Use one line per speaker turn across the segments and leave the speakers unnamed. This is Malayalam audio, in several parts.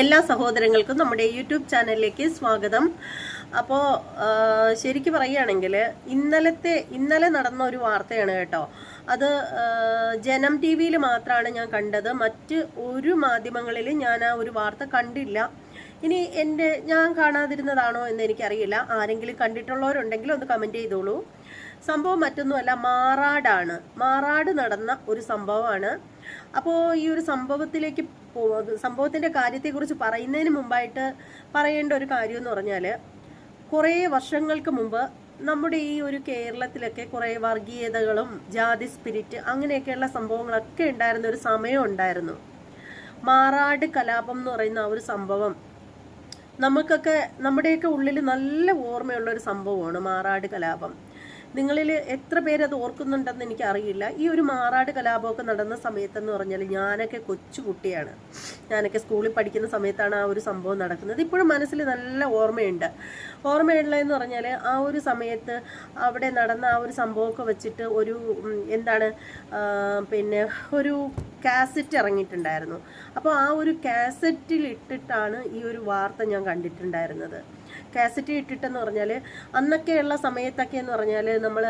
എല്ലാ സഹോദരങ്ങൾക്കും നമ്മുടെ യൂട്യൂബ് ചാനലിലേക്ക് സ്വാഗതം. അപ്പോൾ ശരിക്ക് പറയുകയാണെങ്കിൽ ഇന്നലത്തെ ഇന്നലെ നടന്ന ഒരു വാർത്തയാണ് കേട്ടോ. അത് ജനം ടി വിയിൽ മാത്രമാണ് ഞാൻ കണ്ടത്. മറ്റ് ഒരു മാധ്യമങ്ങളിൽ ഞാൻ ആ ഒരു വാർത്ത കണ്ടില്ല. ഇനി എന്റെ ഞാൻ കാണാതിരുന്നതാണോ എന്ന് എനിക്കറിയില്ല. ആരെങ്കിലും കണ്ടിട്ടുള്ളവരുണ്ടെങ്കിൽ ഒന്ന് കമന്റ് ചെയ്തോളൂ. സംഭവം മറ്റൊന്നുമല്ല മാറാടാണ്. മാറാട് നടന്ന ഒരു സംഭവമാണ്. അപ്പോൾ ഈ ഒരു സംഭവത്തിലേക്ക് സംഭവത്തിന്റെ കാര്യത്തെക്കുറിച്ച് പറയുന്നതിന് മുമ്പായിട്ട് പറയേണ്ട ഒരു കാര്യം എന്ന് പറഞ്ഞാൽ കുറേ വർഷങ്ങൾക്ക് മുമ്പ് നമ്മുടെ ഈ ഒരു കേരളത്തിലൊക്കെ കുറേ വർഗീയതകളും ജാതി സ്പിരിറ്റ് അങ്ങനെയൊക്കെയുള്ള സംഭവങ്ങളൊക്കെ ഉണ്ടായിരുന്ന ഒരു സമയം ഉണ്ടായിരുന്നു. മാറാട് കലാപം എന്ന് പറയുന്ന ആ ഒരു സംഭവം. നമുക്കൊക്കെ നമ്മുടെയൊക്കെ ഉള്ളിൽ നല്ല ഓർമ്മയുള്ള ഒരു സംഭവമാണ് മാറാട് കലാപം. നിങ്ങളിൽ എത്ര പേരത് അത് എനിക്ക് അറിയില്ല ഈ ഒരു മാറാട് കലാപമൊക്കെ നടന്ന സമയത്തെന്ന് പറഞ്ഞാൽ ഞാനൊക്കെ കൊച്ചുകുട്ടിയാണ് ഞാനൊക്കെ സ്കൂളിൽ പഠിക്കുന്ന സമയത്താണ് ആ ഒരു സംഭവം നടക്കുന്നത്. ഇപ്പോഴും മനസ്സിൽ നല്ല ഓർമ്മയുണ്ട്. ഓർമ്മയുള്ളതെന്ന് പറഞ്ഞാൽ ആ ഒരു സമയത്ത് അവിടെ നടന്ന ആ ഒരു സംഭവമൊക്കെ വെച്ചിട്ട് ഒരു എന്താണ് പിന്നെ ഒരു കാസറ്റ് ഇറങ്ങിയിട്ടുണ്ടായിരുന്നു. അപ്പോൾ ആ ഒരു കാസറ്റിൽ ഇട്ടിട്ടാണ് ഈ ഒരു വാർത്ത ഞാൻ കണ്ടിട്ടുണ്ടായിരുന്നത്. കാസറ്റ് ഇട്ടിട്ടെന്ന് പറഞ്ഞാൽ അന്നൊക്കെയുള്ള സമയത്തൊക്കെ എന്ന് പറഞ്ഞാൽ നമ്മൾ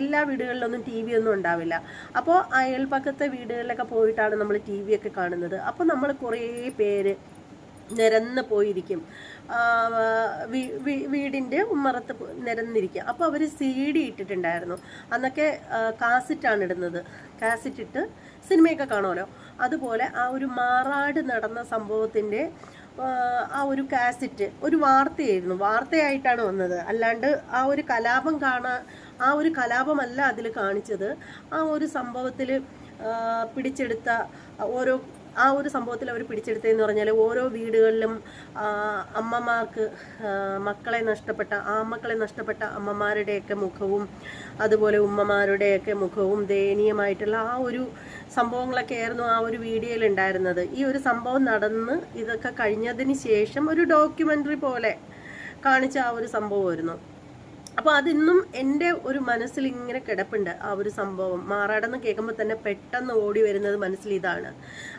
എല്ലാ വീടുകളിലൊന്നും ടി വി ഒന്നും ഉണ്ടാവില്ല. അപ്പോൾ അയൽപ്പക്കത്തെ വീടുകളിലൊക്കെ പോയിട്ടാണ് നമ്മൾ ടി വി ഒക്കെ കാണുന്നത്. അപ്പോൾ നമ്മൾ കുറേ പേര് നിരന്ന് പോയിരിക്കും. വീടിന്റെ ഉമ്മറത്ത് നിരന്നിരിക്കും അപ്പോൾ അവർ സി ഡി ഇട്ടിട്ടുണ്ടായിരുന്നു. അന്നൊക്കെ കാസറ്റാണ് ഇടുന്നത്. കാസറ്റ് ഇട്ട് സിനിമയൊക്കെ കാണുമല്ലോ. അതുപോലെ ആ ഒരു മാറാട് നടന്ന സംഭവത്തിന്റെ ആ ഒരു കാസറ്റ് ഒരു വാർത്തയായിരുന്നു. വാർത്തയായിട്ടാണ് വന്നത്. അല്ലാണ്ട് ആ ഒരു കലാപം കാണാൻ ആ ഒരു കലാപമല്ല അതിൽ കാണിച്ചത്. ആ ഒരു സംഭവത്തിൽ പിടിച്ചെടുത്ത ഓരോ ആ ഒരു സംഭവത്തിൽ അവർ പിടിച്ചെടുത്തതെന്ന് പറഞ്ഞാൽ ഓരോ വീടുകളിലും അമ്മമാർക്ക് മക്കളെ നഷ്ടപ്പെട്ട ആ മക്കളെ നഷ്ടപ്പെട്ട അമ്മമാരുടെയൊക്കെ മുഖവും അതുപോലെ ഉമ്മമാരുടെയൊക്കെ മുഖവും ദയനീയമായിട്ടുള്ള ആ ഒരു സംഭവങ്ങളൊക്കെ ആയിരുന്നു ആ ഒരു വീഡിയോയിൽ ഉണ്ടായിരുന്നത് ഈ ഒരു സംഭവം നടന്ന് ഇതൊക്കെ കഴിഞ്ഞതിന് ശേഷം ഒരു ഡോക്യുമെന്ററി പോലെ കാണിച്ച ആ ഒരു സംഭവമായിരുന്നു. അപ്പോൾ അതിന്നും എന്റെ ഒരു മനസ്സിൽ ഇങ്ങനെ കിടപ്പുണ്ട് ആ ഒരു സംഭവം. മാറാടെന്ന് കേൾക്കുമ്പോൾ തന്നെ പെട്ടെന്ന് ഓടി വരുന്നത് മനസ്സിൽ ഇതാണ്.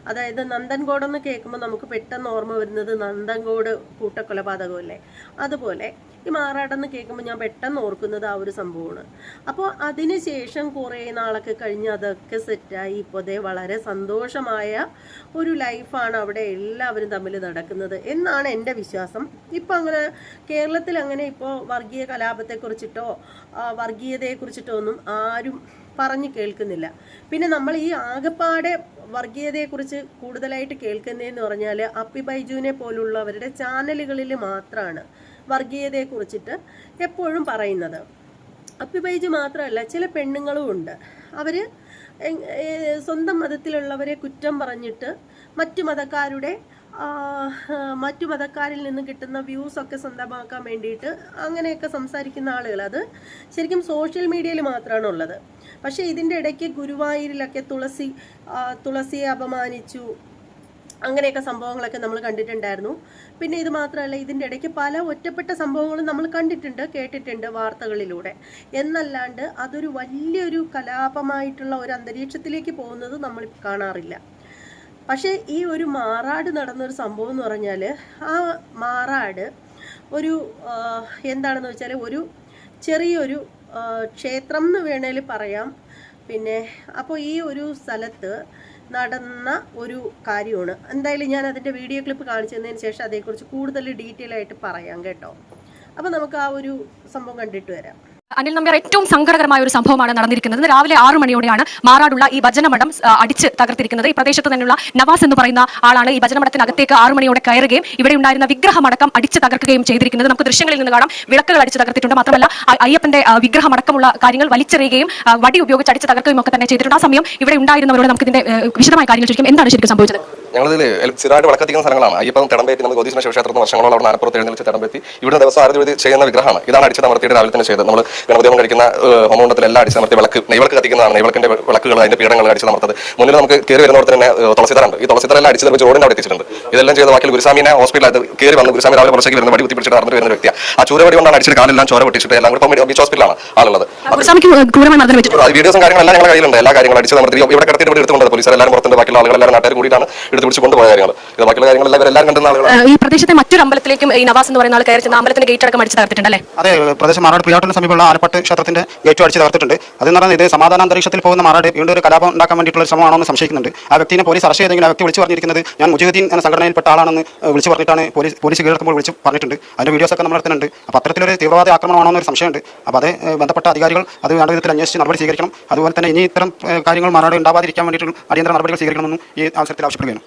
അതായത് നന്ദൻകോടെന്ന് കേൾക്കുമ്പോൾ നമുക്ക് പെട്ടെന്ന് ഓർമ്മ വരുന്നത് നന്ദൻകോട് കൂട്ടക്കൊലപാതകമല്ലേ? അതുപോലെ ഈ മാറാടെന്ന് കേൾക്കുമ്പോൾ ഞാൻ പെട്ടെന്ന് ഓർക്കുന്നത് ആ ഒരു സംഭവമാണ്. അപ്പോൾ അതിനുശേഷം കുറേ നാളൊക്കെ കഴിഞ്ഞ് അതൊക്കെ സെറ്റായി. ഇപ്പോൾ ദേ വളരെ സന്തോഷമായ ഒരു ലൈഫാണ് അവിടെ എല്ലാവരും തമ്മിൽ നടക്കുന്നത് എന്നാണ് എന്റെ വിശ്വാസം. ഇപ്പം അങ്ങനെ കേരളത്തിൽ അങ്ങനെ ഇപ്പോൾ വർഗീയ കലാപത്തെക്കുറിച്ചിട്ടോ ആ, വർഗീയതയെക്കുറിച്ചിട്ടോ ഒന്നും ആരും പറഞ്ഞു കേൾക്കുന്നില്ല. പിന്നെ നമ്മൾ ഈ ആകപ്പാടെ വർഗീയതയെക്കുറിച്ച് കൂടുതലായിട്ട് കേൾക്കുന്നതെന്ന് പറഞ്ഞാൽ അപ്പി ബൈജുവിനെ പോലുള്ളവരുടെ ചാനലുകളിൽ മാത്രമാണ് വർഗീയതയെക്കുറിച്ചിട്ട് എപ്പോഴും പറയുന്നത്. അപ്പി ബൈജു മാത്രമല്ല ചില പെണ്ണുങ്ങളും ഉണ്ട്. അവർ സ്വന്തം മതത്തിലുള്ളവരെ കുറ്റം പറഞ്ഞിട്ട് മറ്റു മതക്കാരുടെ മറ്റു മതക്കാരിൽ നിന്ന് കിട്ടുന്ന വ്യൂസ് ഒക്കെ സ്വന്തമാക്കാൻ വേണ്ടിയിട്ട് അങ്ങനെയൊക്കെ സംസാരിക്കുന്ന ആളുകൾ. അത് ശരിക്കും സോഷ്യൽ മീഡിയയിൽ മാത്രമാണ് ഉള്ളത് പക്ഷേ ഇതിന്റെ ഇടയ്ക്ക് ഗുരുവായൂരിലൊക്കെ തുളസി തുളസിയെ അപമാനിച്ചു. അങ്ങനെയൊക്കെ സംഭവങ്ങളൊക്കെ നമ്മൾ കണ്ടിട്ടുണ്ടായിരുന്നു. പിന്നെ ഇത് മാത്രമല്ല ഇതിന്റെ ഇടയ്ക്ക് പല ഒറ്റപ്പെട്ട സംഭവങ്ങളും നമ്മൾ കണ്ടിട്ടുണ്ട് കേട്ടിട്ടുണ്ട് വാർത്തകളിലൂടെ. എന്നല്ലാണ്ട് അതൊരു വലിയൊരു കലാപമായിട്ടുള്ള ഒരു അന്തരീക്ഷത്തിലേക്ക് പോകുന്നത് നമ്മൾ കാണാറില്ല. പക്ഷേ ഈ ഒരു മാറാട് നടന്നൊരു സംഭവം എന്ന് പറഞ്ഞാൽ ആ മാറാട് ഒരു എന്താണെന്ന് വെച്ചാൽ ഒരു ചെറിയൊരു ക്ഷേത്രം എന്ന് വേണേൽ പറയാം. പിന്നെ അപ്പോൾ ഈ ഒരു സ്ഥലത്ത് നടന്ന ഒരു കാര്യമാണ്. എന്തായാലും ഞാൻ അതിന്റെ വീഡിയോ ക്ലിപ്പ് കാണിച്ചതിന് ശേഷം അതേക്കുറിച്ച് കൂടുതൽ ഡീറ്റെയിൽ ആയിട്ട് പറയാം കേട്ടോ. അപ്പോൾ നമുക്ക് ആ ഒരു സംഭവം കണ്ടിട്ട് വരാം.
അനിൽ നമ്പ്യാർ ഏറ്റവും സങ്കടകരമായ ഒരു സംഭവമാണ് നടന്നിരിക്കുന്നത്. രാവിലെ ആറു മണിയോടെയാണ് മാറാടുള്ള ഈ ഭജനമഠം അടിച്ച് തകർത്തിരിക്കുന്നത്. ഈ പ്രദേശത്ത് തന്നെയുള്ള നവാസ് എന്ന് പറയുന്ന ആളാണ് ഈ ഭജനമഠത്തിനകത്തേക്ക് ആറു മണിയോടെ കയറുകയും ഇവിടെ ഉണ്ടായിരുന്ന വിഗ്രഹമടക്കം അടിച്ച് തകർക്കുകയും ചെയ്തിരിക്കുന്നത്. നമുക്ക് ദൃശ്യങ്ങളിൽ നിന്ന് കാണാം. വിളക്കുകൾ അടിച്ച് തകർത്തിട്ടുണ്ട്. മാത്രമല്ല അയ്യപ്പന്റെ വിഗ്രഹമടക്കമുള്ള കാര്യങ്ങൾ വലിച്ചെറിയുകയും വടി ഉപയോഗിച്ച് അടിച്ച് തകർക്കുകയും ഒക്കെ തന്നെ ചെയ്തിട്ടുണ്ട്. ആ സമയം ഇവിടെ ഉണ്ടായിരുന്നവരോട് നമുക്ക് ഇതിന്റെ വിശദമായ കാര്യങ്ങൾ ചോദിക്കും. എന്താണ് ശരിക്കും സംഭവിച്ചത്?
ഞങ്ങളിതിൽ സ്ഥിരമായിട്ട് വിളക്കത്തിക്കുന്ന സ്ഥലങ്ങളാണ്. അയ്യപ്പം തിടമ്പേറ്റി നമ്മൾ ഗോതീശ്വര ശിവക്ഷേത്രത്തിൽ വർഷങ്ങളോളം അവിടെ നാലപ്പുറത്ത് എഴുന്നേറ്റ് തിടമ്പേറ്റി ഇവിടെ ദിവസം ആരതി ചെയ്യുന്ന വിഗ്രഹമാണ്. ഇതാണ് അടിച്ച് അമർത്തിയിട്ട് രാവിലെ തന്നെ ചെയ്തത്. നമ്മൾ ഗണപതിയമ്മ കഴിക്കുന്ന ഹോമകുണ്ടത്തിൽ എല്ലാ അടിച്ച് അമർത്തി വിളക്ക് നെയ്വിളക്ക് കത്തിക്കുന്നതാണ്. നെയ്വിളക്കിന്റെ വിളക്കുകൾ അതിന്റെ പീഠങ്ങൾ അടിച്ച് അമർത്തത്. മുന്നിൽ നമുക്ക് കയറി വരുന്നവർ തന്നെ തുളസിതരുണ്ട് ഈ തുളസിതര അടിച്ച് നിർമ്മിച്ച് റോഡിന്റെ അവിടെ എത്തിച്ചിട്ടുണ്ട്. ഇതെല്ലാം ചെയ്ത ബാക്കി ഗുരുസ്വാമിനെ ഹോസ്പിറ്റലിൽ കയറി വന്ന് ഗുരുസ്വാമി രാവിലെ പുറത്തേക്ക് വരുന്ന വടി കുത്തി പിടിച്ചിട്ട് നടന്നിട്ട് വരുന്ന വ്യക്തിയാണ് ആ ചൂരവടി കൊണ്ടാണ് അടിച്ചിട്ട് കാലെല്ലാം ചോര പൊട്ടിച്ചിട്ട് എല്ലാം കൂടെ ബീച്ച് ഹോസ്പിറ്റലാണ് ആളുള്ളത്. വീഡിയോസും കാര്യങ്ങളെല്ലാം ഞങ്ങളുടെ കയ്യിലുണ്ട്. എല്ലാ കാര്യങ്ങളും അടിച്ച് നമ്മൾ ഇവിടെ കിടത്തിട്ട് ഇവിടെ എടുത്തുകൊണ്ട് പോലീസ്. എല്ലാവരും പുറത്തുണ്ട്. ബാക്കിയുള്ള ആളുകൾ എല്ലാവരും നാട്ടുകാർ കൂടിയിട്ടാണ് എടുത്ത് പിടിച്ച് കൊണ്ടുപോയ കാര്യങ്ങൾ. ഇത് ബാക്കിയുള്ള കാര്യങ്ങളെല്ലാം എല്ലാവരും കണ്ടുന്ന ആളുകൾ
ഈ പ്രദേശത്തെ മറ്റൊരു അമ്പലത്തിലേക്കും ഈ നവാസ് എന്ന് പറയുന്ന ആൾ കയറി ചെന്ന അമ്പലത്തിന്റെ ഗേറ്റ് അടക്കം അടിച്ച് തകർത്തിട്ടുണ്ടല്ലേ?
അതെ പ്രദേശം മാറാട് പ്രിയാട്ടിന് സമീപമുള്ള ആലപ്പാട്ട് ക്ഷേത്രത്തിന്റെ ഗേറ്റ് അടിച്ച് തകർത്തിട്ടുണ്ട്. അതെന്ന് പറഞ്ഞാൽ ഇത് സമാധാന അന്തരീക്ഷത്തിൽ പോകുന്ന മാറാട് വീണ്ടും ഒരു കലാപം ഉണ്ടാക്കാൻ വേണ്ടിയിട്ടുള്ള ശ്രമമാണോ എന്ന് സംശയിക്കുന്നുണ്ട്. ആ വ്യക്തിനെ പോലീസ് അറസ്റ്റ് ചെയ്തെങ്കിലും ആ വ്യക്തി വിളിച്ച് പറഞ്ഞിരിക്കുന്നത് ഞാൻ മുജുദ്ദീൻ എന്ന സംഘടനയിൽപ്പെട്ട ആളാണെന്ന് വിളിച്ചു പറഞ്ഞിട്ടാണ് പോലീസ് പോലീസ് കീഴടക്കുമ്പോൾ വിളിച്ച് പറഞ്ഞിട്ടുണ്ട്. അതിന്റെ വീഡിയോസ് ഒക്കെ നമ്മൾ എടുത്തിട്ടുണ്ട്. അപ്പോൾ അത്തരത്തിലൊരു തീവ്രവാദ ആക്രമണമാണോ എന്നൊരു സംശയമുണ്ട്. അപ്പോൾ അത് ബന്ധപ്പെട്ട അധികാരികൾ അത് വേണ്ട വിധത്തിൽ അന്വേഷിച്ച് നടപടി സ്വീകരിക്കണം. അതുപോലെ തന്നെ ഇനി ഇത്തരം കാര്യങ്ങൾ മാറാട് ഉണ്ടാവാതിരിക്കാൻ വേണ്ടിയിട്ടുള്ള അടിയന്തര നടപടികൾ സ്വീകരിക്കണമെന്നും ഈ അവസരത്തിൽ ആവശ്യപ്പെടുകയാണ്.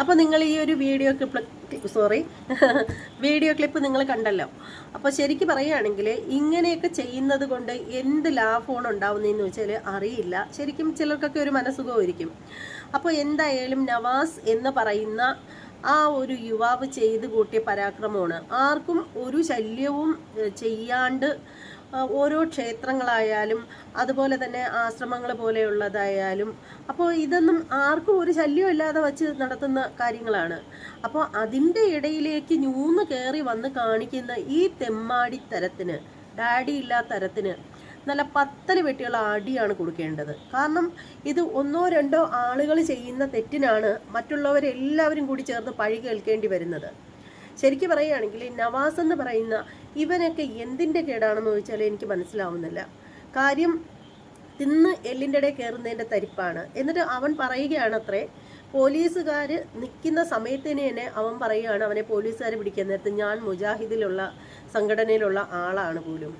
അപ്പോൾ നിങ്ങൾ ഈ ഒരു video clip sorry video clip നിങ്ങൾ കണ്ടല്ലോ. അപ്പോൾ ശരിക്കും പറയുകയാണെങ്കിൽ ഇങ്ങനെയൊക്കെ ചെയ്യുന്നത് കൊണ്ട് എന്ത് ലാഭമാണ് ഉണ്ടാവുന്നതെന്ന് വെച്ചാൽ അറിയില്ല. ശരിക്കും ചിലർക്കൊക്കെ ഒരു മനസ്സുഖമായിരിക്കും. അപ്പോൾ എന്തായാലും നവാസ് എന്ന് പറയുന്ന ആ ഒരു യുവാവ് ചെയ്തു കൂട്ടിയ പരാക്രമമാണ്. ആർക്കും ഒരു ശല്യവും ചെയ്യാണ്ട് ഓരോ ക്ഷേത്രങ്ങളായാലും അതുപോലെ തന്നെ ആശ്രമങ്ങൾ പോലെയുള്ളതായാലും അപ്പോൾ ഇതൊന്നും ആർക്കും ഒരു ശല്യം ഇല്ലാതെ വച്ച് നടത്തുന്ന കാര്യങ്ങളാണ്. അപ്പോൾ അതിന്റെ ഇടയിലേക്ക് ഞൂന്ന് കയറി വന്ന് കാണിക്കുന്ന ഈ തെമ്മാടി തരത്തിന് ഡാഡി ഇല്ലാത്ത തരത്തിന് നല്ല പത്തൽ വെട്ടിയുള്ള അടിയാണ് കൊടുക്കേണ്ടത്. കാരണം ഇത് ഒന്നോ രണ്ടോ ആളുകൾ ചെയ്യുന്ന തെറ്റിനാണ് മറ്റുള്ളവരെല്ലാവരും കൂടി ചേർന്ന് പഴി കേൾക്കേണ്ടി വരുന്നത്. ശരിക്കും പറയുകയാണെങ്കിൽ നവാസ് എന്ന് പറയുന്ന ഇവനൊക്കെ എന്തിന്റെ കേടാണെന്ന് ചോദിച്ചാൽ എനിക്ക് മനസ്സിലാവുന്നില്ല. കാര്യം തിന്ന് എല്ലിന്റെ ഇടയിൽ കയറുന്നതിന്റെ തരിപ്പാണ്. എന്നിട്ട് അവൻ പറയുകയാണ് അത്രേ പോലീസുകാർ നിൽക്കുന്ന സമയത്തിന് തന്നെ അവൻ പറയുകയാണ് അവനെ പോലീസുകാർ പിടിക്കാൻ നേരത്ത് ഞാൻ മുജാഹിദിലുള്ള സംഘടനയിലുള്ള ആളാണ് പോലും.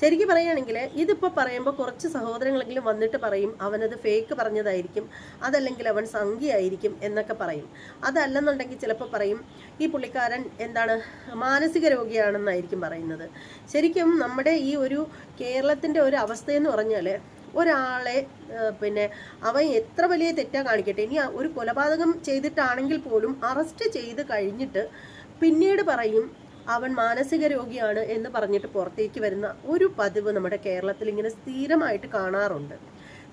ശരിക്കും പറയുകയാണെങ്കിൽ ഇതിപ്പോൾ പറയുമ്പോൾ കുറച്ച് സഹോദരങ്ങളെങ്കിലും വന്നിട്ട് പറയും അവനത് ഫേക്ക് പറഞ്ഞതായിരിക്കും അതല്ലെങ്കിൽ അവൻ സംഖ്യയായിരിക്കും എന്നൊക്കെ പറയും. അതല്ലെന്നുണ്ടെങ്കിൽ ചിലപ്പോൾ പറയും ഈ പുള്ളിക്കാരൻ എന്താണ് മാനസിക രോഗിയാണെന്നായിരിക്കും പറയുന്നത്. ശരിക്കും നമ്മുടെ ഈ ഒരു കേരളത്തിന്റെ ഒരു അവസ്ഥയെന്ന് പറഞ്ഞാൽ ഒരാളെ പിന്നെ അവൻ എത്ര വലിയ തെറ്റാ കാണിക്കട്ടെ ഇനി ഒരു കൊലപാതകം ചെയ്തിട്ടാണെങ്കിൽ പോലും അറസ്റ്റ് ചെയ്ത് കഴിഞ്ഞിട്ട് പിന്നീട് പറയും അവൻ മാനസിക രോഗിയാണ് എന്ന് പറഞ്ഞിട്ട് പുറത്തേക്ക് വരുന്ന ഒരു പതിവ് നമ്മുടെ കേരളത്തിൽ ഇങ്ങനെ സ്ഥിരമായിട്ട് കാണാറുണ്ട്.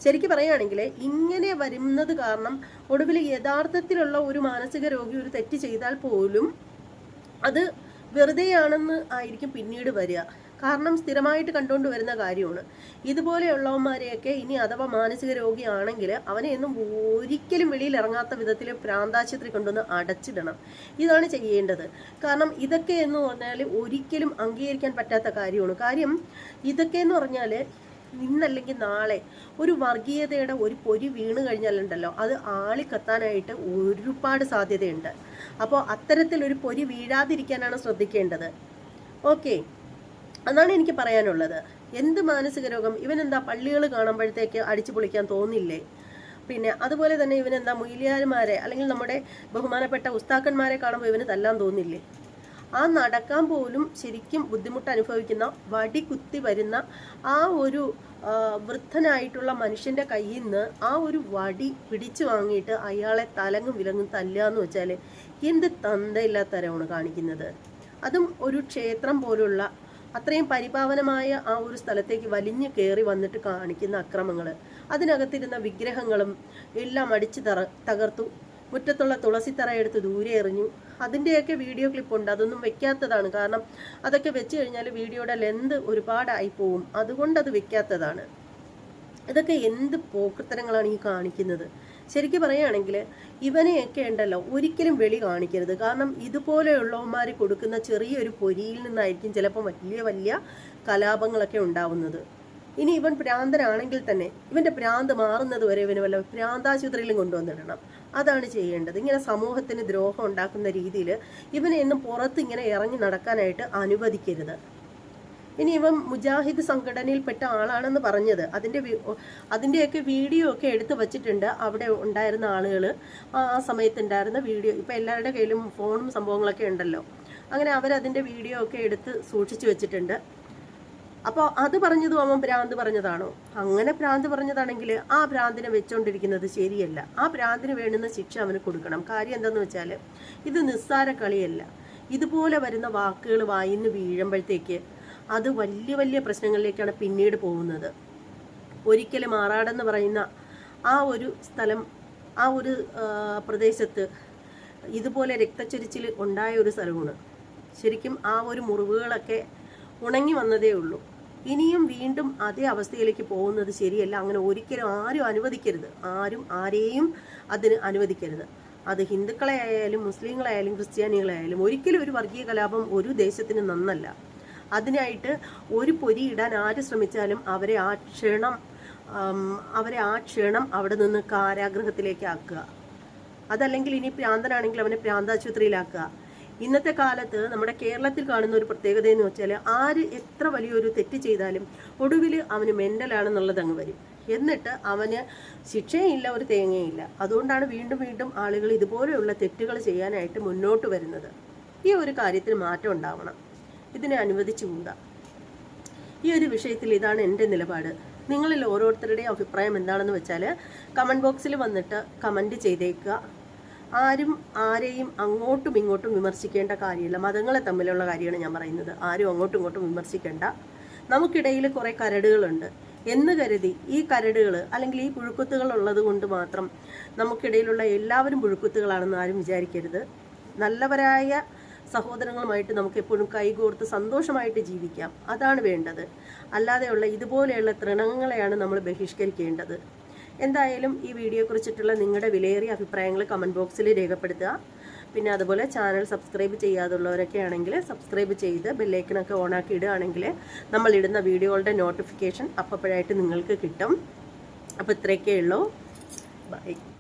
ശരിക്കും പറയുകയാണെങ്കിൽ ഇങ്ങനെ വരുന്നത് കാരണം ഒടുവിൽ യഥാർത്ഥത്തിലുള്ള ഒരു മാനസിക രോഗി ഒരു തെറ്റ് ചെയ്താൽ പോലും അത് വെറുതെയാണെന്ന് ആയിരിക്കും പിന്നീട് വരിക. കാരണം സ്ഥിരമായിട്ട് കണ്ടുകൊണ്ട് വരുന്ന കാര്യമാണ്. ഇതുപോലെയുള്ളവന്മാരെയൊക്കെ ഇനി അഥവാ മാനസിക രോഗിയാണെങ്കിൽ അവനെ ഒന്നും ഒരിക്കലും വെളിയിൽ ഇറങ്ങാത്ത വിധത്തിൽ പ്രാന്താശുപത്രി കൊണ്ടുവന്ന് അടച്ചിടണം. ഇതാണ് ചെയ്യേണ്ടത്. കാരണം ഇതൊക്കെ എന്ന് പറഞ്ഞാൽ ഒരിക്കലും അംഗീകരിക്കാൻ പറ്റാത്ത കാര്യമാണ്. കാര്യം ഇതൊക്കെ എന്ന് പറഞ്ഞാൽ ഇന്നല്ലെങ്കിൽ നാളെ ഒരു വർഗീയതയുടെ ഒരു പൊരി വീണ് കഴിഞ്ഞാലുണ്ടല്ലോ അത് ആളിക്കത്താനായിട്ട് ഒരുപാട് സാധ്യതയുണ്ട്. അപ്പോൾ അത്തരത്തിലൊരു പൊരി വീഴാതിരിക്കാനാണ് ശ്രദ്ധിക്കേണ്ടത്. ഓക്കെ. അതാണ് എനിക്ക് പറയാനുള്ളത്. എന്ത് മാനസിക രോഗം ഇവനെന്താ പള്ളികൾ കാണുമ്പോഴത്തേക്ക് അടിച്ചു പൊളിക്കാൻ തോന്നില്ലേ? പിന്നെ അതുപോലെ തന്നെ ഇവനെന്താ മുയിലിയാരന്മാരെ അല്ലെങ്കിൽ നമ്മുടെ ബഹുമാനപ്പെട്ട ഉസ്താക്കന്മാരെ കാണുമ്പോൾ ഇവന് തല്ലാൻ തോന്നില്ലേ? ആ നടക്കാൻ പോലും ശരിക്കും ബുദ്ധിമുട്ട് അനുഭവിക്കുന്ന വടി കുത്തി വരുന്ന ആ ഒരു വൃദ്ധനായിട്ടുള്ള മനുഷ്യന്റെ കയ്യിൽ നിന്ന് ആ ഒരു വടി പിടിച്ചു വാങ്ങിയിട്ട് അയാളെ തലങ്ങും വിലങ്ങും തല്ലുക എന്ന് വെച്ചാൽ എന്ത് തന്തയില്ലാത്തരമാണ് കാണിക്കുന്നത്. അതും ഒരു ക്ഷേത്രം പോലുള്ള അത്രയും പരിപാവനമായ ആ ഒരു സ്ഥലത്തേക്ക് വലിഞ്ഞു കയറി വന്നിട്ട് കാണിക്കുന്ന അക്രമങ്ങൾ അതിനകത്തിരുന്ന വിഗ്രഹങ്ങളും എല്ലാം അടിച്ചു തറ തകർത്തു. മുറ്റത്തുള്ള തുളസിത്തറ എടുത്ത് ദൂരെ എറിഞ്ഞു. അതിന്റെയൊക്കെ വീഡിയോ ക്ലിപ്പുണ്ട്. അതൊന്നും വെക്കാത്തതാണ്. കാരണം അതൊക്കെ വെച്ച് കഴിഞ്ഞാൽ വീഡിയോയുടെ ലെന്ത് ഒരുപാടായി പോവും. അതുകൊണ്ട് അത് വെക്കാത്തതാണ്. ഇതൊക്കെ എന്ത് പോക്കൃത്തരങ്ങളാണ് ഈ കാണിക്കുന്നത്? ശരിക്കും പറയുകയാണെങ്കിൽ ഇവനെയൊക്കെ ഉണ്ടല്ലോ ഒരിക്കലും വെളി കാണിക്കരുത്. കാരണം ഇതുപോലെയുള്ളവന്മാർ കൊടുക്കുന്ന ചെറിയൊരു പൊരിയിൽ നിന്നായിരിക്കും ചിലപ്പോൾ വലിയ വലിയ കലാപങ്ങളൊക്കെ ഉണ്ടാവുന്നത്. ഇനി ഇവൻ ഭ്രാന്തനാണെങ്കിൽ തന്നെ ഇവന്റെ ഭ്രാന്ത് മാറുന്നത് വരെ ഇവന് വല്ല ഭ്രാന്താശുപത്രിയിലും കൊണ്ടുവന്നിടണം. അതാണ് ചെയ്യേണ്ടത്. ഇങ്ങനെ സമൂഹത്തിന് ദ്രോഹം ഉണ്ടാക്കുന്ന രീതിയിൽ ഇവനെ എന്നും പുറത്ത് ഇങ്ങനെ ഇറങ്ങി നടക്കാനായിട്ട് അനുവദിക്കരുത്. ഇനി ഇവൻ മുജാഹിദ് സംഘടനയിൽപ്പെട്ട ആളാണെന്ന് പറഞ്ഞത്. അതിന്റെ അതിന്റെയൊക്കെ വീഡിയോ ഒക്കെ എടുത്തു വച്ചിട്ടുണ്ട്. അവിടെ ഉണ്ടായിരുന്ന ആളുകൾ ആ ആ സമയത്ത് ഉണ്ടായിരുന്ന വീഡിയോ. ഇപ്പം എല്ലാവരുടെ കയ്യിലും ഫോണും സംഭവങ്ങളൊക്കെ ഉണ്ടല്ലോ. അങ്ങനെ അവരതിന്റെ വീഡിയോ ഒക്കെ എടുത്ത് സൂക്ഷിച്ചു വെച്ചിട്ടുണ്ട്. അപ്പോൾ അത് പറഞ്ഞതും അവൻ ഭ്രാന്ത് പറഞ്ഞതാണോ? അങ്ങനെ ഭ്രാന്ത് പറഞ്ഞതാണെങ്കിൽ ആ ഭ്രാന്തിനെ വെച്ചുകൊണ്ടിരിക്കുന്നത് ശരിയല്ല. ആ ഭ്രാന്തിന് വേണ്ടുന്ന ശിക്ഷ അവന് കൊടുക്കണം. കാര്യം എന്താണെന്ന് വെച്ചാൽ ഇത് നിസ്സാര കളിയല്ല. ഇതുപോലെ വരുന്ന വാക്കുകൾ വായിന്ന് വീഴുമ്പോഴത്തേക്ക് അത് വലിയ വലിയ പ്രശ്നങ്ങളിലേക്കാണ് പിന്നീട് പോകുന്നത്. ഒരിക്കലും മാറാടെന്ന് പറയുന്ന ആ ഒരു സ്ഥലം ആ ഒരു പ്രദേശത്ത് ഇതുപോലെ രക്തച്ചൊരിച്ചിൽ ഉണ്ടായ ഒരു സ്ഥലമാണ്. ശരിക്കും ആ ഒരു മുറിവുകളൊക്കെ ഉണങ്ങി വന്നതേ ഉള്ളൂ. ഇനിയും വീണ്ടും അതേ അവസ്ഥയിലേക്ക് പോകുന്നത് ശരിയല്ല. അങ്ങനെ ഒരിക്കലും ആരും അനുവദിക്കരുത്. ആരും ആരെയും അതിന് അനുവദിക്കരുത്. അത് ഹിന്ദുക്കളെ ആയാലും മുസ്ലിങ്ങളായാലും ക്രിസ്ത്യാനികളായാലും ഒരിക്കലും ഒരു വർഗീയ കലാപം ഒരു ദേശത്തിന് നന്നല്ല. അതിനായിട്ട് ഒരു പൊരി ഇടാൻ ആര് ശ്രമിച്ചാലും അവരെ ആ ക്ഷണം അവരെ ആ ക്ഷണം അവിടെ നിന്ന് കാരാഗ്രഹത്തിലേക്ക് ആക്കുക. അതല്ലെങ്കിൽ ഇനി പ്രാന്തനാണെങ്കിൽ അവനെ പ്രാന്താശുപത്രിയിലാക്കുക. ഇന്നത്തെ കാലത്ത് നമ്മുടെ കേരളത്തിൽ കാണുന്ന ഒരു പ്രത്യേകത എന്ന് വെച്ചാൽ ആര് എത്ര വലിയൊരു തെറ്റ് ചെയ്താലും ഒടുവിൽ അവന് മെന്റലാണെന്നുള്ളത് അങ്ങ് വരും. എന്നിട്ട് അവന് ശിക്ഷയില്ല ഒരു തേങ്ങയില്ല. അതുകൊണ്ടാണ് വീണ്ടും വീണ്ടും ആളുകൾ ഇതുപോലെയുള്ള തെറ്റുകൾ ചെയ്യാനായിട്ട് മുന്നോട്ട് വരുന്നത്. ഈ ഒരു കാര്യത്തിൽ മാറ്റം ഉണ്ടാവണം. ഇതിനെ അനുവദിച്ചുകൂടാ ഈ ഒരു വിഷയത്തിൽ ഇതാണ് എന്റെ നിലപാട്. നിങ്ങളിൽ ഓരോരുത്തരുടെയും അഭിപ്രായം എന്താണെന്ന് വെച്ചാൽ കമന്റ് ബോക്സിൽ വന്നിട്ട് കമന്റ് ചെയ്തേക്കുക. ആരും ആരെയും അങ്ങോട്ടും ഇങ്ങോട്ടും വിമർശിക്കേണ്ട കാര്യമില്ല. മതങ്ങളെ തമ്മിലുള്ള കാര്യമാണ് ഞാൻ പറയുന്നത്. ആരും അങ്ങോട്ടും ഇങ്ങോട്ടും വിമർശിക്കേണ്ട. നമുക്കിടയിൽ കുറേ കരടുകളുണ്ട്. എന്ന് കരുതി ഈ കരടുകൾ അല്ലെങ്കിൽ ഈ പുഴുക്കുത്തുകൾ ഉള്ളത് കൊണ്ട് മാത്രം നമുക്കിടയിലുള്ള എല്ലാവരും പുഴുക്കുത്തുകളാണെന്ന് ആരും വിചാരിക്കരുത്. നല്ലവരായ സഹോദരങ്ങളുമായിട്ട് നമുക്ക് എപ്പോഴും കൈകോർത്ത് സന്തോഷമായിട്ട് ജീവിക്കാം. അതാണ് വേണ്ടത്. അല്ലാതെയുള്ള ഇതുപോലെയുള്ള തൃണങ്ങളെയാണ് നമ്മൾ ബഹിഷ്കരിക്കേണ്ടത്. എന്തായാലും ഈ വീഡിയോയെക്കുറിച്ചിട്ടുള്ള നിങ്ങളുടെ വിലയേറിയ അഭിപ്രായങ്ങൾ കമന്റ് ബോക്സിൽ രേഖപ്പെടുത്തുക. പിന്നെ അതുപോലെ ചാനൽ സബ്സ്ക്രൈബ് ചെയ്യാതുള്ളവരൊക്കെ ആണെങ്കിൽ സബ്സ്ക്രൈബ് ചെയ്ത് ബെല്ലൈക്കനൊക്കെ ഓണാക്കി ഇടുകയാണെങ്കിൽ നമ്മൾ ഇടുന്ന വീഡിയോകളുടെ നോട്ടിഫിക്കേഷൻ അപ്പോഴായിട്ട് നിങ്ങൾക്ക് കിട്ടും. അപ്പോൾ ഇത്രയൊക്കെ ഉള്ളൂ. ബൈ